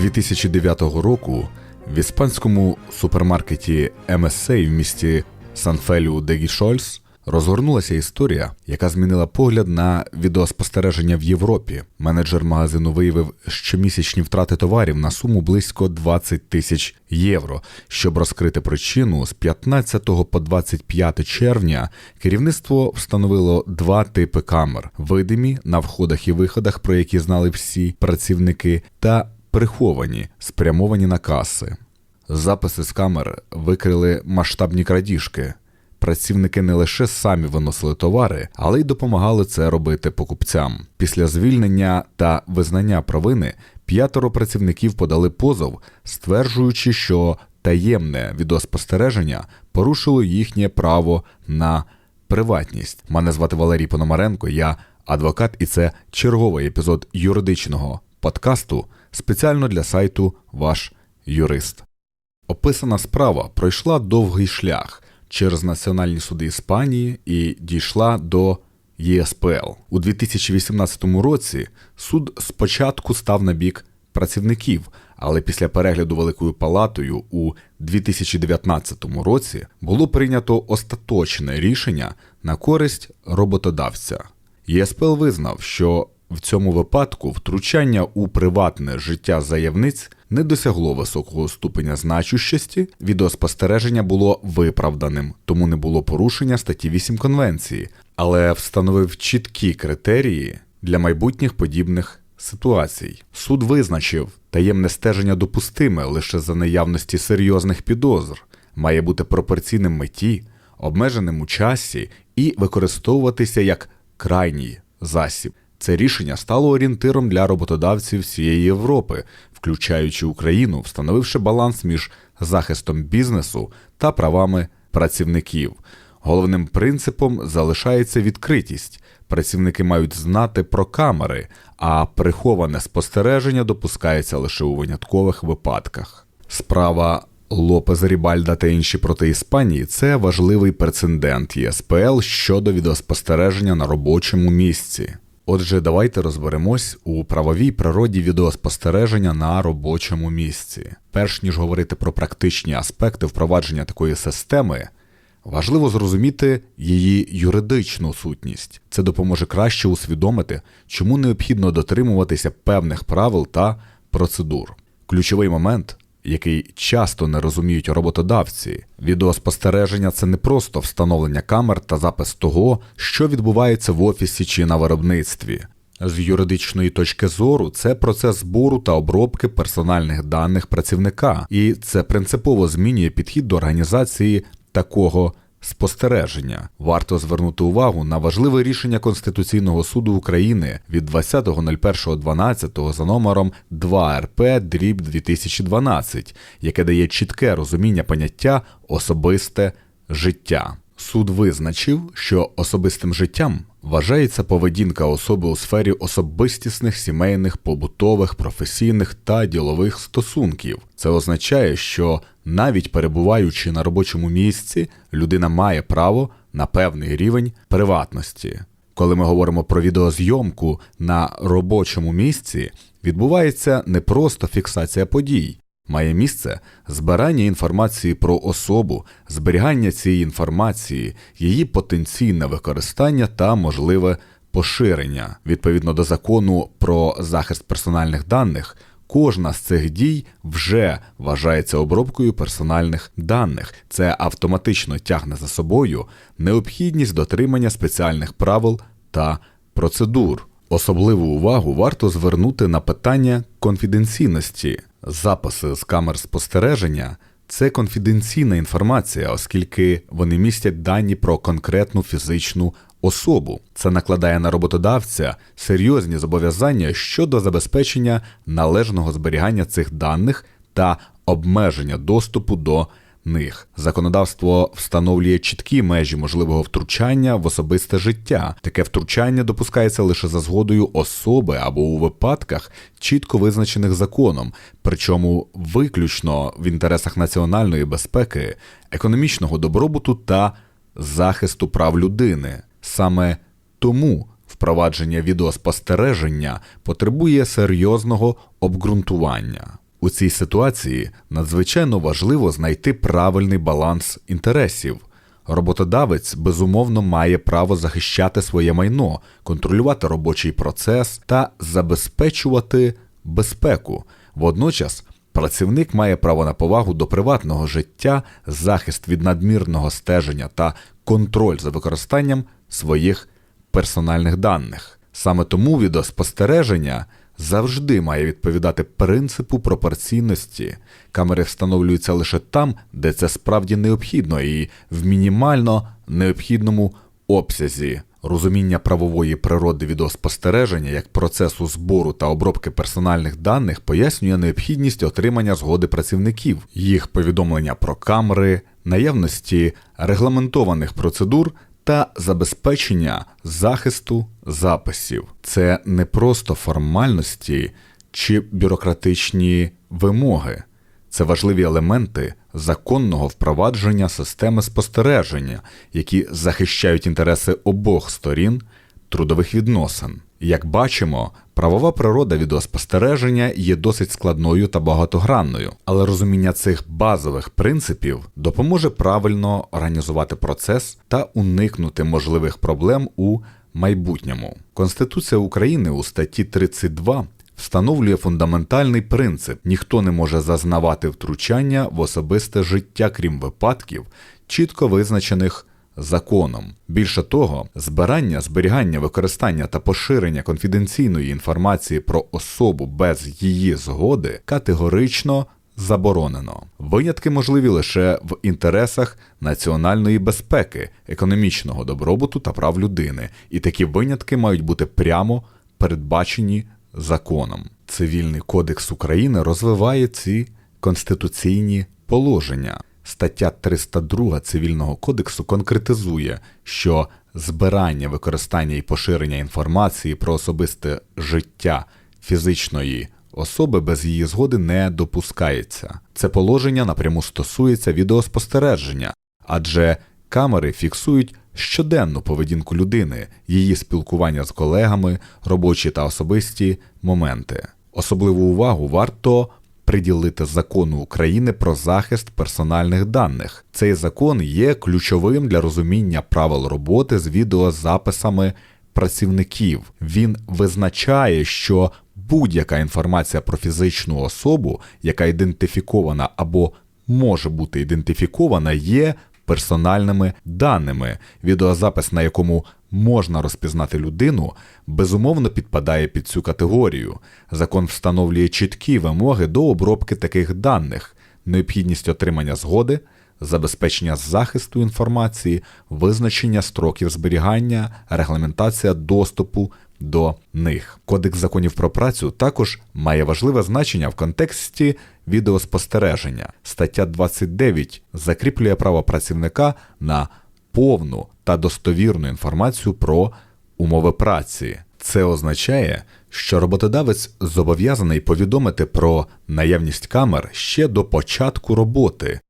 2009 року в іспанському супермаркеті MSA в місті Санфелю де Гішольс розгорнулася історія, яка змінила погляд на відеоспостереження в Європі. Менеджер магазину виявив щомісячні втрати товарів на суму близько 20 тисяч євро. Щоб розкрити причину, з 15 по 25 червня керівництво встановило два типи камер: видимі на входах і виходах, про які знали всі працівники, та приховані, спрямовані на каси. Записи з камер викрили масштабні крадіжки. Працівники не лише самі виносили товари, але й допомагали це робити покупцям. Після звільнення та визнання провини п'ятеро працівників подали позов, стверджуючи, що таємне відеоспостереження порушило їхнє право на приватність. Мене звати Валерій Пономаренко, я адвокат, і це черговий епізод юридичного подкасту спеціально для сайту Ваш юрист. Описана справа пройшла довгий шлях через національні суди Іспанії і дійшла до ЄСПЛ. У 2018 році суд спочатку став на бік працівників, але після перегляду Великою Палатою у 2019 році було прийнято остаточне рішення на користь роботодавця. ЄСПЛ визнав, що в цьому випадку втручання у приватне життя заявниць не досягло високого ступеня значущості, відеоспостереження було виправданим, тому не було порушення статті 8 конвенції, але встановив чіткі критерії для майбутніх подібних ситуацій. Суд визначив, таємне стеження допустиме лише за наявності серйозних підозр, має бути пропорційним меті, обмеженим у часі і використовуватися як крайній засіб. Це рішення стало орієнтиром для роботодавців всієї Європи, включаючи Україну, встановивши баланс між захистом бізнесу та правами працівників. Головним принципом залишається відкритість. Працівники мають знати про камери, а приховане спостереження допускається лише у виняткових випадках. Справа Лопеза Рібальда та інші проти Іспанії це важливий прецедент ЄСПЛ щодо відеоспостереження на робочому місці. Отже, давайте розберемось у правовій природі відеоспостереження на робочому місці. Перш ніж говорити про практичні аспекти впровадження такої системи, важливо зрозуміти її юридичну сутність. Це допоможе краще усвідомити, чому необхідно дотримуватися певних правил та процедур. Ключовий момент який часто не розуміють роботодавці. Відеоспостереження це не просто встановлення камер та запис того, що відбувається в офісі чи на виробництві. З юридичної точки зору це процес збору та обробки персональних даних працівника, і це принципово змінює підхід до організації такого спостереження. Варто звернути увагу на важливе рішення Конституційного суду України від 20.01.12 за номером 2 РП дріб 2012, яке дає чітке розуміння поняття особисте життя. Суд визначив, що особистим життям вважається поведінка особи у сфері особистісних, сімейних, побутових, професійних та ділових стосунків. Це означає, що навіть перебуваючи на робочому місці, людина має право на певний рівень приватності. Коли ми говоримо про відеозйомку на робочому місці, відбувається не просто фіксація подій, має місце збирання інформації про особу, зберігання цієї інформації, її потенційне використання та можливе поширення. Відповідно до закону про захист персональних даних, кожна з цих дій вже вважається обробкою персональних даних. Це автоматично тягне за собою необхідність дотримання спеціальних правил та процедур. Особливу увагу варто звернути на питання конфіденційності. Записи з камер спостереження це конфіденційна інформація, оскільки вони містять дані про конкретну фізичну особу. Це накладає на роботодавця серйозні зобов'язання щодо забезпечення належного зберігання цих даних та обмеження доступу до них. Законодавство встановлює чіткі межі можливого втручання в особисте життя. Таке втручання допускається лише за згодою особи або у випадках, чітко визначених законом, причому виключно в інтересах національної безпеки, економічного добробуту та захисту прав людини. Саме тому впровадження відеоспостереження потребує серйозного обґрунтування. У цій ситуації надзвичайно важливо знайти правильний баланс інтересів. Роботодавець безумовно має право захищати своє майно, контролювати робочий процес та забезпечувати безпеку. Водночас працівник має право на повагу до приватного життя, захист від надмірного стеження та контроль за використанням своїх персональних даних. Саме тому відеоспостереження завжди має відповідати принципу пропорційності. Камери встановлюються лише там, де це справді необхідно, і в мінімально необхідному обсязі. Розуміння правової природи відеоспостереження як процесу збору та обробки персональних даних пояснює необхідність отримання згоди працівників, їх повідомлення про камери, наявності регламентованих процедур та забезпечення захисту записів. Це не просто формальності чи бюрократичні вимоги. Це важливі елементи законного впровадження системи спостереження, які захищають інтереси обох сторін трудових відносин. Як бачимо, правова природа відеоспостереження є досить складною та багатогранною, але розуміння цих базових принципів допоможе правильно організувати процес та уникнути можливих проблем у майбутньому. Конституція України у статті 32 встановлює фундаментальний принцип: ніхто не може зазнавати втручання в особисте життя, крім випадків, чітко визначених законом. Більше того, збирання, зберігання, використання та поширення конфіденційної інформації про особу без її згоди категорично заборонено. Винятки можливі лише в інтересах національної безпеки, економічного добробуту та прав людини, і такі винятки мають бути прямо передбачені законом. Цивільний кодекс України розвиває ці конституційні положення. Стаття 302 Цивільного кодексу конкретизує, що збирання, використання і поширення інформації про особисте життя фізичної особи без її згоди не допускається. Це положення напряму стосується відеоспостереження, адже камери фіксують щоденну поведінку людини, її спілкування з колегами, робочі та особисті моменти. Особливу увагу варто приділити закону України про захист персональних даних. Цей закон є ключовим для розуміння правил роботи з відеозаписами працівників. Він визначає, що будь-яка інформація про фізичну особу, яка ідентифікована або може бути ідентифікована, є персональними даними. Відеозапис, на якому можна розпізнати людину, безумовно підпадає під цю категорію. Закон встановлює чіткі вимоги до обробки таких даних, необхідність отримання згоди. Забезпечення захисту інформації, визначення строків зберігання, регламентація доступу до них. Кодекс законів про працю також має важливе значення в контексті відеоспостереження. Стаття 29 закріплює право працівника на повну та достовірну інформацію про умови праці. Це означає, що роботодавець зобов'язаний повідомити про наявність камер ще до початку роботи.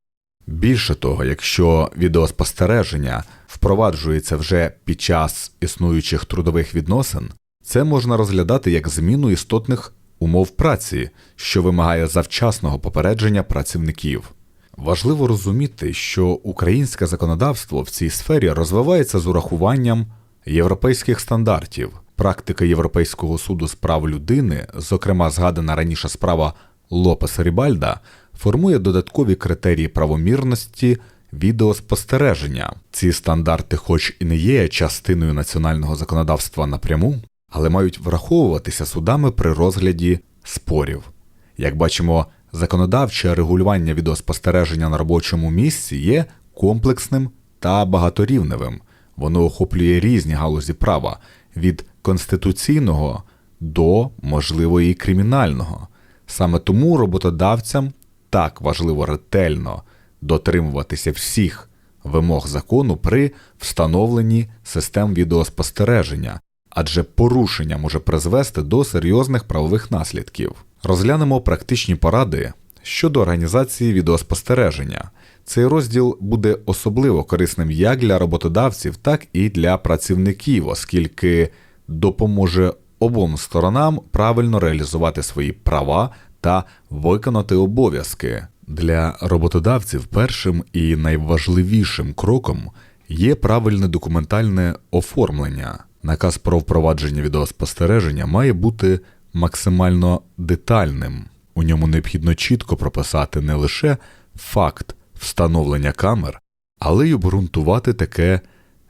Більше того, якщо відеоспостереження впроваджується вже під час існуючих трудових відносин, це можна розглядати як зміну істотних умов праці, що вимагає завчасного попередження працівників. Важливо розуміти, що українське законодавство в цій сфері розвивається з урахуванням європейських стандартів. Практика Європейського суду з прав людини, зокрема згадана раніше справа Лопеса Рібальда, формує додаткові критерії правомірності відеоспостереження. Ці стандарти, хоч і не є частиною національного законодавства напряму, але мають враховуватися судами при розгляді спорів. Як бачимо, законодавче регулювання відеоспостереження на робочому місці є комплексним та багаторівневим. Воно охоплює різні галузі права від конституційного до можливо і кримінального. Саме тому роботодавцям так важливо ретельно дотримуватися всіх вимог закону при встановленні систем відеоспостереження, адже порушення може призвести до серйозних правових наслідків. Розглянемо практичні поради щодо організації відеоспостереження. Цей розділ буде особливо корисним як для роботодавців, так і для працівників, оскільки допоможе обом сторонам правильно реалізувати свої права та виконати обов'язки. Для роботодавців першим і найважливішим кроком є правильне документальне оформлення. Наказ про впровадження відеоспостереження має бути максимально детальним. У ньому необхідно чітко прописати не лише факт встановлення камер, але й обґрунтувати таке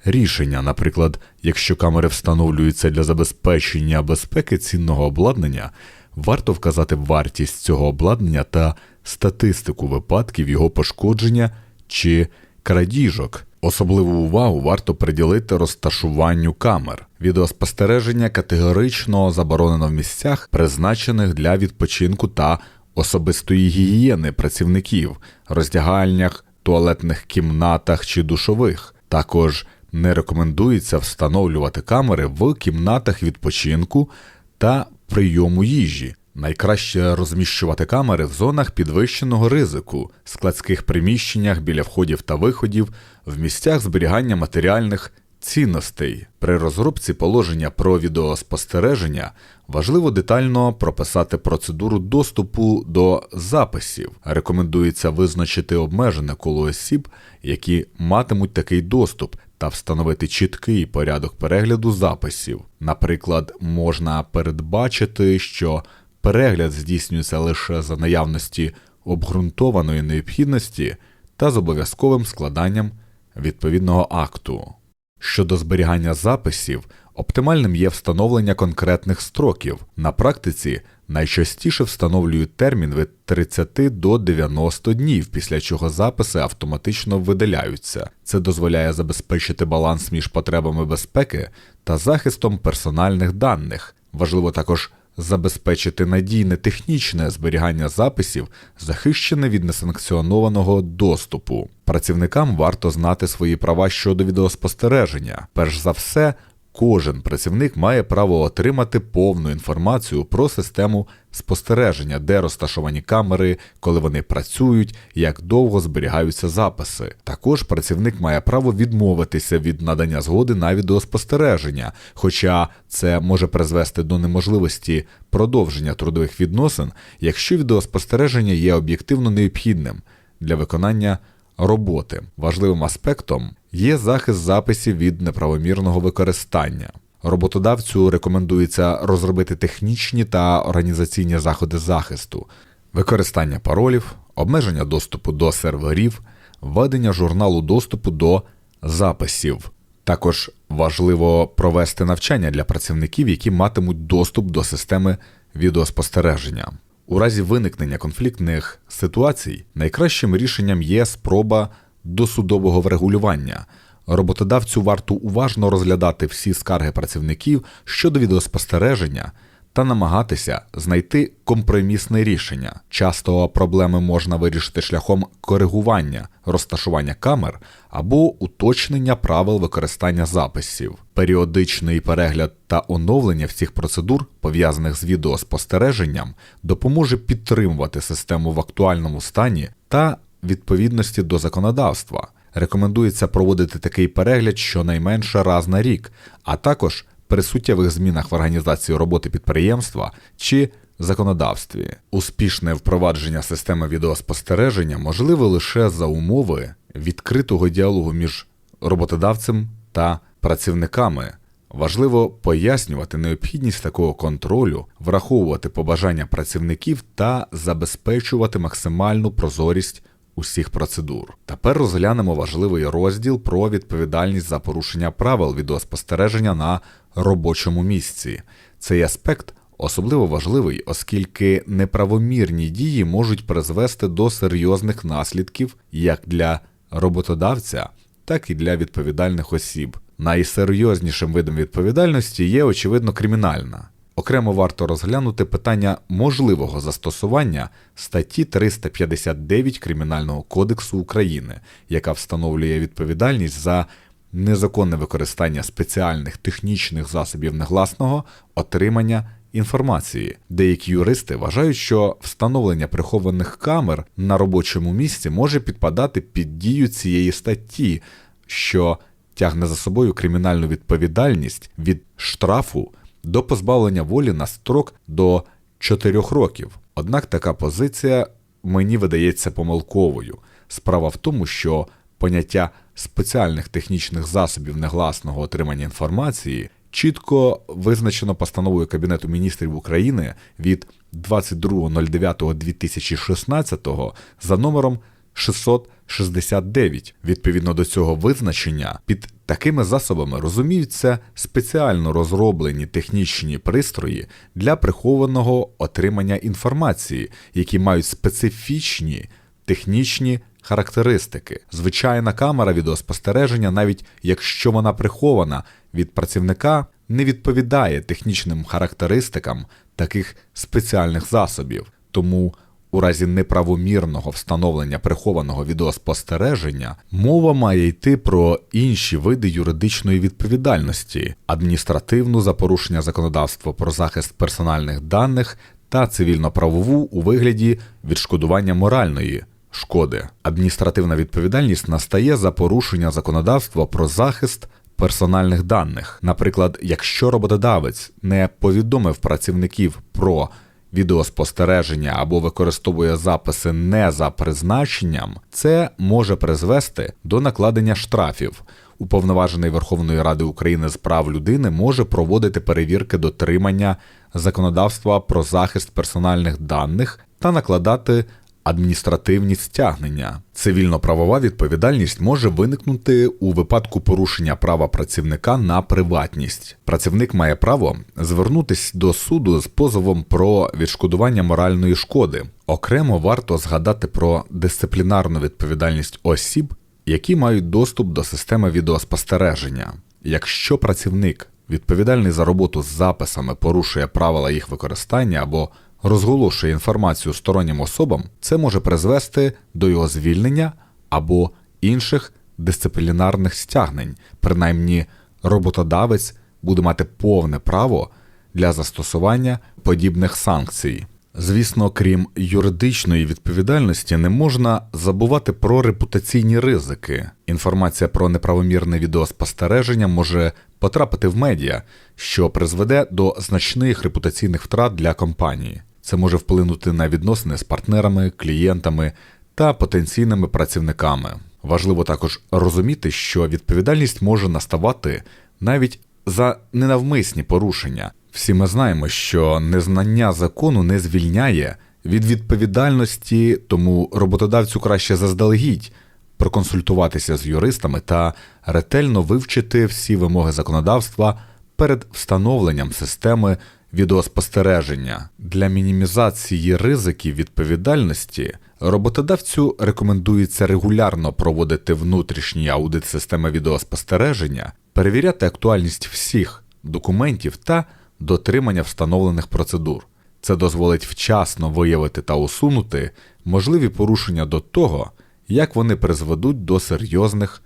рішення. Наприклад, якщо камери встановлюються для забезпечення безпеки цінного обладнання, варто вказати вартість цього обладнання та статистику випадків його пошкодження чи крадіжок. Особливу увагу варто приділити розташуванню камер. Відеоспостереження категорично заборонено в місцях, призначених для відпочинку та особистої гігієни працівників, роздягальнях, туалетних кімнатах чи душових. Також не рекомендується встановлювати камери в кімнатах відпочинку та прийому їжі. Найкраще розміщувати камери в зонах підвищеного ризику, складських приміщеннях біля входів та виходів, в місцях зберігання матеріальних цінностей. При розробці положення про відеоспостереження важливо детально прописати процедуру доступу до записів. Рекомендується визначити обмежене коло осіб, які матимуть такий доступ. Та встановити чіткий порядок перегляду записів. Наприклад, можна передбачити, що перегляд здійснюється лише за наявності обґрунтованої необхідності та з обов'язковим складанням відповідного акту. Щодо зберігання записів, оптимальним є встановлення конкретних строків. На практиці найчастіше встановлюють термін від 30 до 90 днів, після чого записи автоматично видаляються. Це дозволяє забезпечити баланс між потребами безпеки та захистом персональних даних. Важливо також забезпечити надійне технічне зберігання записів, захищене від несанкціонованого доступу. Працівникам варто знати свої права щодо відеоспостереження. Перш за все, Кожен працівник має право отримати повну інформацію про систему спостереження, де розташовані камери, коли вони працюють, як довго зберігаються записи. Також працівник має право відмовитися від надання згоди на відеоспостереження, хоча це може призвести до неможливості продовження трудових відносин, якщо відеоспостереження є об'єктивно необхідним для виконання роботи. Важливим аспектом є захист записів від неправомірного використання. Роботодавцю рекомендується розробити технічні та організаційні заходи захисту, використання паролів, обмеження доступу до серверів, введення журналу доступу до записів. Також важливо провести навчання для працівників, які матимуть доступ до системи відеоспостереження. У разі виникнення конфліктних ситуацій найкращим рішенням є спроба досудового врегулювання. Роботодавцю варто уважно розглядати всі скарги працівників щодо відеоспостереження та намагатися знайти компромісне рішення. Часто проблеми можна вирішити шляхом коригування, розташування камер або уточнення правил використання записів. Періодичний перегляд та оновлення всіх процедур, пов'язаних з відеоспостереженням, допоможе підтримувати систему в актуальному стані та відповідності до законодавства. Рекомендується проводити такий перегляд щонайменше раз на рік, а також при суттєвих змінах в організації роботи підприємства чи законодавстві. Успішне впровадження системи відеоспостереження можливе лише за умови відкритого діалогу між роботодавцем та працівниками. Важливо пояснювати необхідність такого контролю, враховувати побажання працівників та забезпечувати максимальну прозорість усіх процедур. Тепер розглянемо важливий розділ про відповідальність за порушення правил відеоспостереження на робочому місці. Цей аспект особливо важливий, оскільки неправомірні дії можуть призвести до серйозних наслідків як для роботодавця, так і для відповідальних осіб. Найсерйознішим видом відповідальності є, очевидно, кримінальна. Окремо варто розглянути питання можливого застосування статті 359 Кримінального кодексу України, яка встановлює відповідальність за незаконне використання спеціальних технічних засобів негласного отримання інформації. Деякі юристи вважають, що встановлення прихованих камер на робочому місці може підпадати під дію цієї статті, що тягне за собою кримінальну відповідальність від штрафу до позбавлення волі на строк до 4 років. Однак така позиція мені видається помилковою. Справа в тому, що поняття спеціальних технічних засобів негласного отримання інформації чітко визначено постановою Кабінету міністрів України від 22.09.2016 за номером 669. Відповідно до цього визначення, під такими засобами розуміються спеціально розроблені технічні пристрої для прихованого отримання інформації, які мають специфічні технічні характеристики. Звичайна камера відеоспостереження, навіть якщо вона прихована від працівника, не відповідає технічним характеристикам таких спеціальних засобів. Тому у разі неправомірного встановлення прихованого відеоспостереження мова має йти про інші види юридичної відповідальності, адміністративну за порушення законодавства про захист персональних даних та цивільно-правову у вигляді відшкодування моральної шкоди. Адміністративна відповідальність настає за порушення законодавства про захист персональних даних. Наприклад, якщо роботодавець не повідомив працівників про відеоспостереження або використовує записи не за призначенням, це може призвести до накладення штрафів. Уповноважений Верховної Ради України з прав людини може проводити перевірки дотримання законодавства про захист персональних даних та накладати адміністративні стягнення. Цивільно-правова відповідальність може виникнути у випадку порушення права працівника на приватність. Працівник має право звернутися до суду з позовом про відшкодування моральної шкоди. Окремо варто згадати про дисциплінарну відповідальність осіб, які мають доступ до системи відеоспостереження. Якщо працівник відповідальний за роботу з записами порушує правила їх використання або розголошує інформацію стороннім особам, це може призвести до його звільнення або інших дисциплінарних стягнень. Принаймні, роботодавець буде мати повне право для застосування подібних санкцій. Звісно, крім юридичної відповідальності, не можна забувати про репутаційні ризики. Інформація про неправомірне відеоспостереження може потрапити в медіа, що призведе до значних репутаційних втрат для компанії. Це може вплинути на відносини з партнерами, клієнтами та потенційними працівниками. Важливо також розуміти, що відповідальність може наставати навіть за ненавмисні порушення. Всі ми знаємо, що незнання закону не звільняє від відповідальності, тому роботодавцю краще заздалегідь проконсультуватися з юристами та ретельно вивчити всі вимоги законодавства перед встановленням системи відеоспостереження. Для мінімізації ризиків відповідальності роботодавцю рекомендується регулярно проводити внутрішній аудит системи відеоспостереження, перевіряти актуальність всіх документів та дотримання встановлених процедур. Це дозволить вчасно виявити та усунути можливі порушення до того, як вони призведуть до серйозних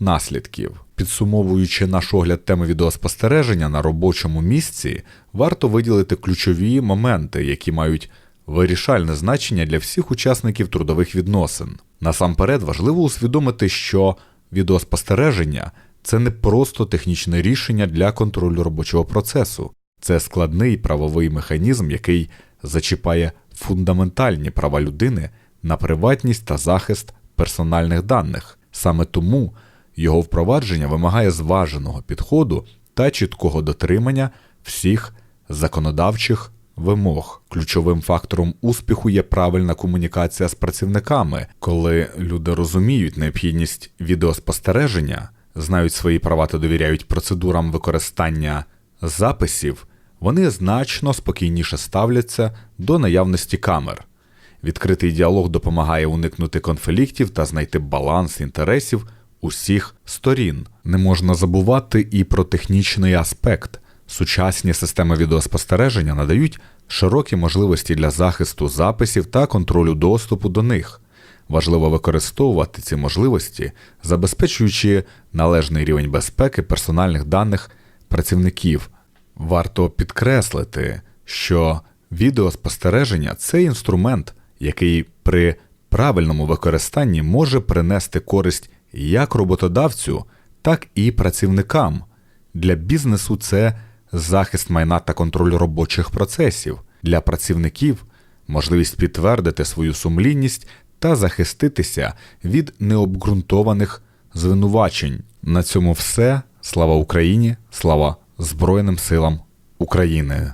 наслідків. Підсумовуючи наш огляд теми відеоспостереження на робочому місці, варто виділити ключові моменти, які мають вирішальне значення для всіх учасників трудових відносин. Насамперед важливо усвідомити, що відеоспостереження це не просто технічне рішення для контролю робочого процесу, це складний правовий механізм, який зачіпає фундаментальні права людини на приватність та захист персональних даних. Саме тому його впровадження вимагає зваженого підходу та чіткого дотримання всіх законодавчих вимог. Ключовим фактором успіху є правильна комунікація з працівниками, коли люди розуміють необхідність відеоспостереження, знають свої права та довіряють процедурам використання записів, вони значно спокійніше ставляться до наявності камер. Відкритий діалог допомагає уникнути конфліктів та знайти баланс інтересів усіх сторін. Не можна забувати і про технічний аспект. Сучасні системи відеоспостереження надають широкі можливості для захисту записів та контролю доступу до них. Важливо використовувати ці можливості, забезпечуючи належний рівень безпеки персональних даних працівників. Варто підкреслити, що відеоспостереження це інструмент, який при правильному використанні може принести користь як роботодавцю, так і працівникам. Для бізнесу це захист майна та контроль робочих процесів, для працівників можливість підтвердити свою сумлінність та захиститися від необґрунтованих звинувачень. На цьому все. Слава Україні! Слава Збройним силам України!